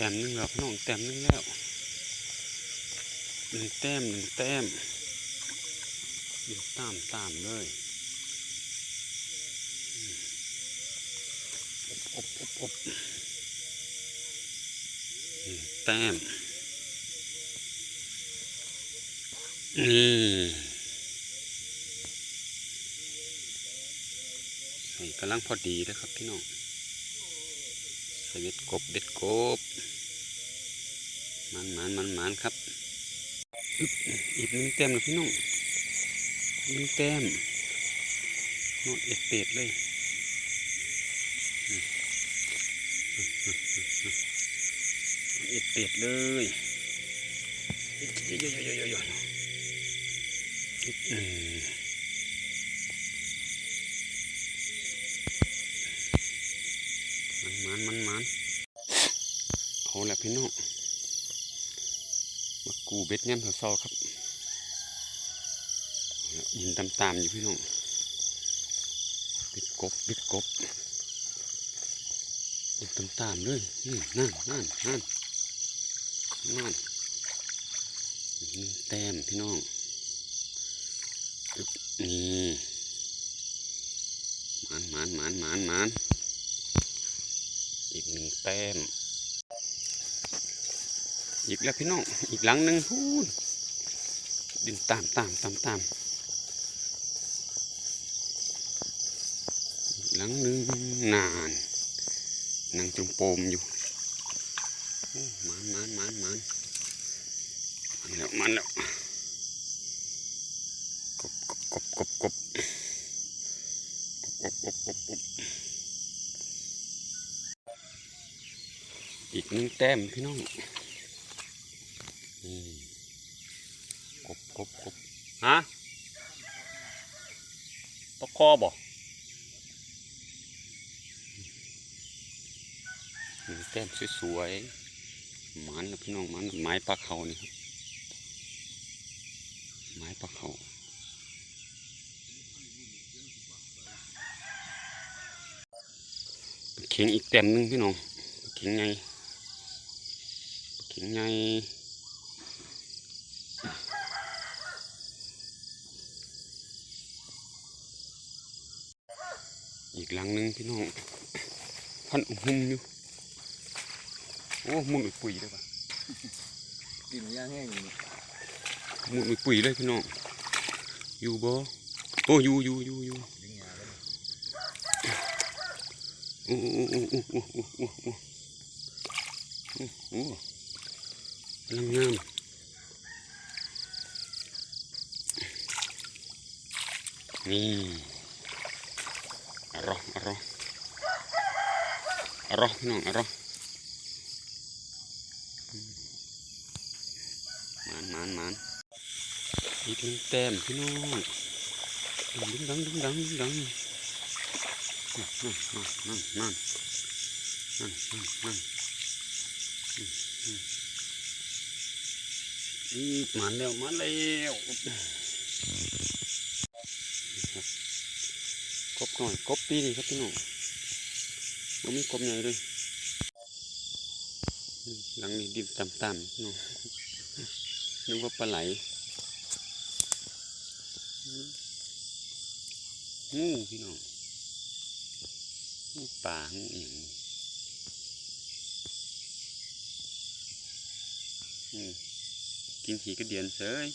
ต้มหนึ่งแล้วพี่น้องแต้มหนึ่งแล้วหนึ่งแต้มหนึ่งแต้มหนึ่งตามตามเลยอืมอบอบอบอบหนึ่งแต้มนี่ใส่กำลังพอดีนะครับพี่น้องใส่เด็ดกบเด็ดกบ มันมันมันมันครับอึ๊บอีกหนึ่งแต้มนะพี่น้องหนึ่งแต้มนอนเอ็ดเป็ดเลยอืมอืมอืมอืมอืมเอ็ดเป็ดเลยเยอะๆๆๆๆอืมมันมันมันมันเอาละพี่น้อง มากูเบ็ดย่ำเศร้าครับยินตามๆอยู่พี่น้องเบ็ดกบเบ็ดกบยินตามๆเลยนี่นั่นนั่นนั่นนั่นอีกหนึ่แต้มพี่น้องนี่มันมันมันมันมันอีกหนึ่งแต้ม อีกแล้วพี่น้องอีกหลังหนึ่งพูนดินตามตามตามตามอีกหลังหนึ่งนานนั่งจุ่มโปมอยู่มันมันมันมันมันแล้วมันแล้วกบกบกบกบกบกบกบกบกบอีกหนึ่งแต้มพี่น้อง อืมกบกบกบฮะตะค อบ่แต้มสวยๆหมันนะพี่น้องมันไม้ปลาเขานี่ครับไม้ปลาเขาเข็งอีกแต้มหนึงพี่น้องเข็งไงเข็งไง กหลังหนึ่งพี่น้องพันหุ่มอยู่ โอ้มุนอุยปุ๋ยเลยปะกินย่างแห้งอยู่มุนอุยปุ๋ยเลยพี่น้องอยู่บ่โอ้อยู่อยู่อยู่อยู่ดึงยาแล้วโอ้โอ้โอ้โอ้โอ้โอ้โอ้โอ้โอ้โอ้กำลังงามนี่ อร่อยอร่อยอร่อยพี่น้องอร่อยมันมันมันอีกหนึ่งแต้มพี่น้องดึงดังดึงดังดึงดังนั่นนั่นนั่นนั่นนั่นนั่นอีกมาแล้วมาแล้ว กบหน่อยกบปีนี่ครับพี่น้องบ่มีกบใหญ่เลยหลังนี้ดินต่ำๆพี่น้องนึกว่าปลาไหลงูพี่น้องงูป่างูเอียงกินขี่กระเดียนเสย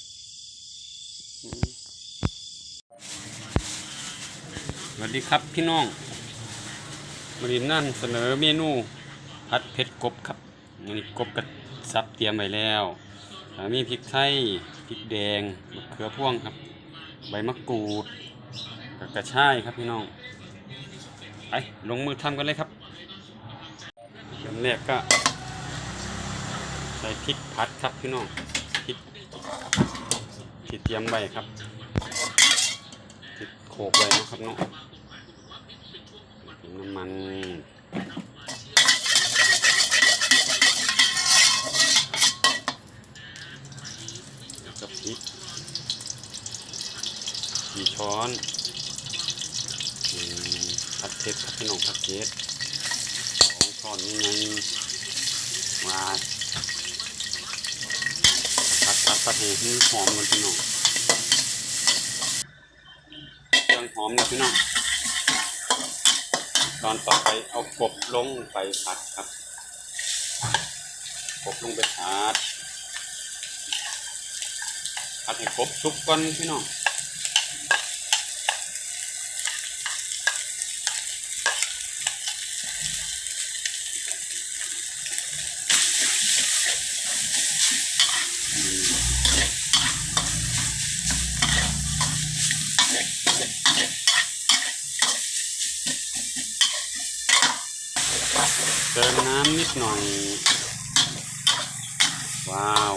อืมส วัสดีครับพี่น้องวันนี้นั่นเสนอเมนูผัดเผ็ดกบครับอันนี้กบกระซับเตรียมไว้แล้วอ่ามีพริกไทยพริกแดงมะเขือพ่วงครับ ใบมะกรูดกับกระชายครับพี่น้องไปลงมือทำกันเลยครับเริ่มแรกก็ใส่พริกผัดครับพี่น้องพริกที่เตรียมไว้ครับพริกโขกไว้นะครับเนาะ น้ำมันแล้วก็พริกกี่ช้อนผัดเผ็ดครับพี่น้องผัดเผ็ดสองช้อนยังไงวาผัดผัดผัดให้หอมกันพี่น้องเครื่องหอมนะพี่น้อง ตอนต่อไปเอากบลงไปผัดครับ กบลงไปผัดผัดให้กบสุกก่อนพี่น้อง เติมน้ำนิดหน่อย ว้าว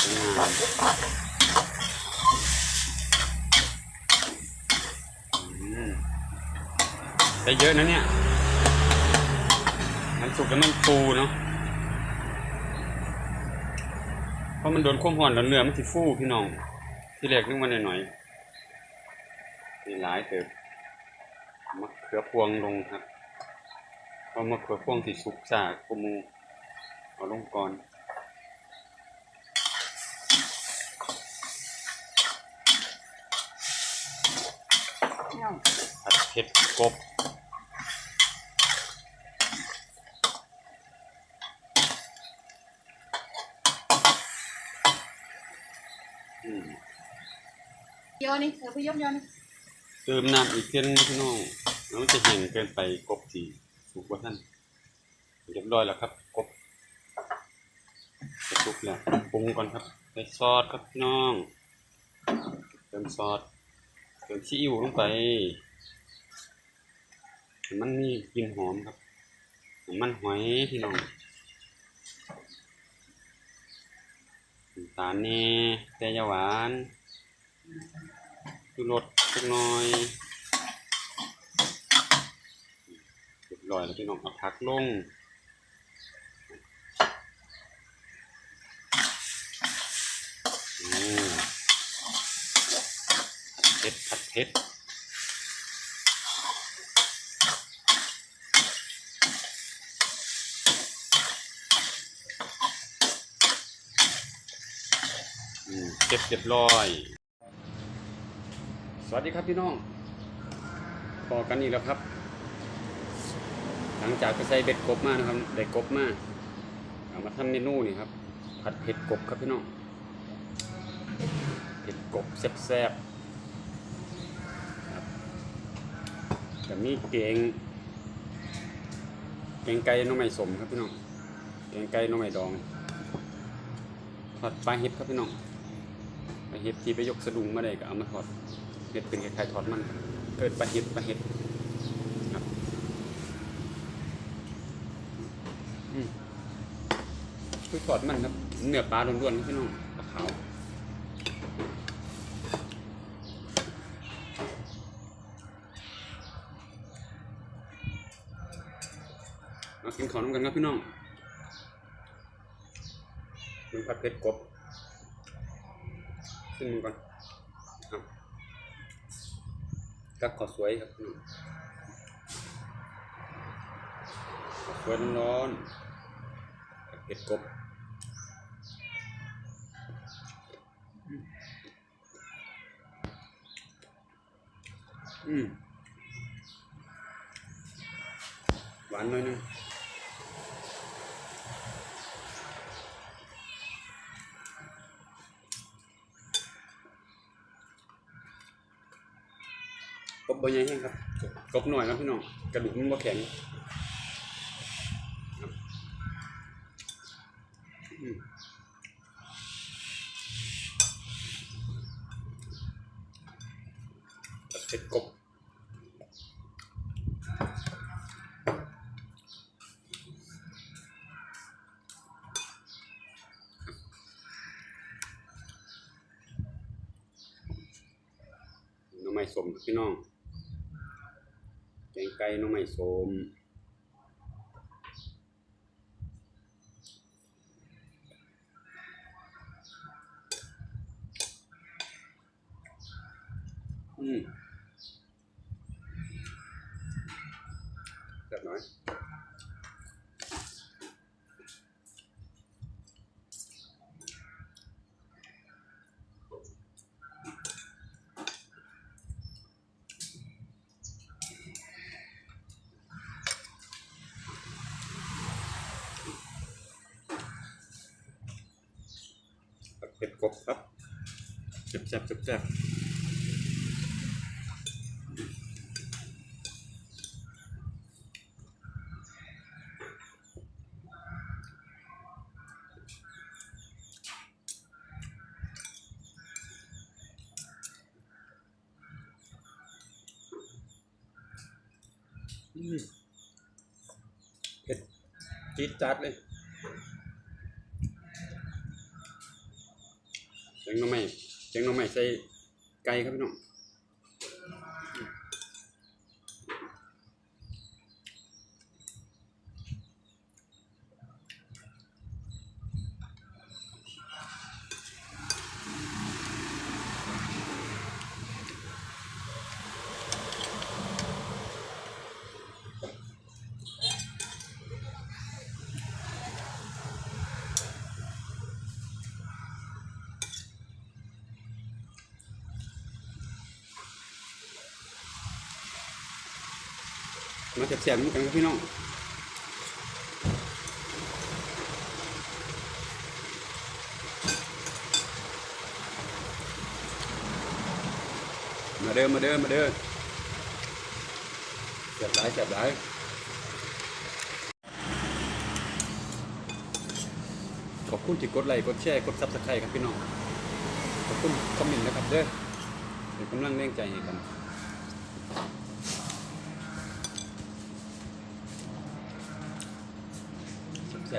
สวยงามได้เยอะนะเนี่ย มันสุกแล้วมันฟูเนาะ เพราะมันโดนความร้อนแล้วเนื้อมันสิฟูพี่น้อง ที่แรกนึกมาหน่อยๆนี่หลายเติบมะเขือพวงลงครับ เอามะเขือพวงที่สุกจากกุมู เอาลงก่อนน้องผัดเผ็ดกบอืมโยนี่เธอไปยกโยนี่เติมน้ำอีกเพียงนึงพี่น้องแล้วมันจะแห้งเกินไปกบสี สุกว่าท่านเรียบร้อยแล้วครับกบจะสุกแล้วปรุงก่อนครับใส่ซอสครับพี่น้องเติมซอสเติมซีอิ๊วลงไป มันมีกลิ่นหอมครับ มันหอยพี่น้องน้ำตาลนี่แต่ยาหวานดูรสสักหน่อย เรียบร้อยแล้วพี่น้องเอาผักลงเผ็ดผัดเผ็ดเสร็จเรียบร้อย สวัสดีครับพี่น้องพอกันอีกแล้วครับ หลังจากไปใส่เบ็ดกบมานะครับได้กบมาเอามาทำเมนูนี่ครับ ผัดเผ็ดกบครับพี่น้องเผ็ดกบแซ่บๆครับแต่มีเกงเกงไก่น้องใหม่สมครับพี่น้องเกงไก่น้องใหม่ดองทอดปลาเห็ดครับพี่น้องปลาเห็ดที่ไปยกสะดุงมาได้ก็เอามาทอดเห็ดเป็นคล้ายๆทอดมันเกิดปลาเห็ดปลาเห็ดครับอืม คือทอดมันครับ เนื้อปลาล้วนๆครับพี่น้องปลาขาวมากินข้าวน้ำกันครับพี่น้องมันผัดเผ็ดกบขึ้นมือก่อนครับกับข้าวสวยครับพี่น้องสวยร้อนๆเผ็ดกบ อืมหวานหน่อยนึงกบใบใหญ่แห้งครับกบหน่อยครับพี่น้อง กระดูกมันบ่แข็งครับอืมผัดเผ็ดกบ หน้ำไม้สมพี่น้องแกงไก่น้องไม้สมอืมแบบน้อย ผ็ดกบ ครับแซ่บแซ่บแซ่บแซ่บอืมเผ็ดจี๊ดจัดเลยเจีย งหน้องใหม่เจียงหน้องใหม่ใส่ไก่ครับพี่น้อง มาแซ่บๆเหมือนกันครับพี่น้องมาเด้อมาเด้อมาเด้อแซ่บหลายแซ่บหลายขอบคุณที่กดไลค์กดแชร์กดซับสไครต์ครับพี่น้องขอบคุณคอมเมนต์นะครับเด้อเป็นกำลังแรงใจให้กัน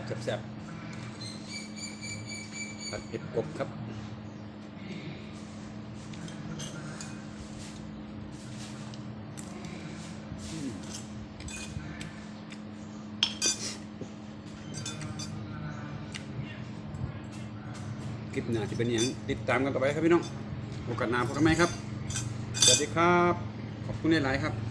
แซ่บแซ่บผัดเผ็ดกบครับคลิปหน้าที่เป็นอย่างติดตามกันต่อไปครับพี่น้อง โอกาสหน้าพบกันไหมครับ สวัสดีครับ ขอบคุณหลายๆครับ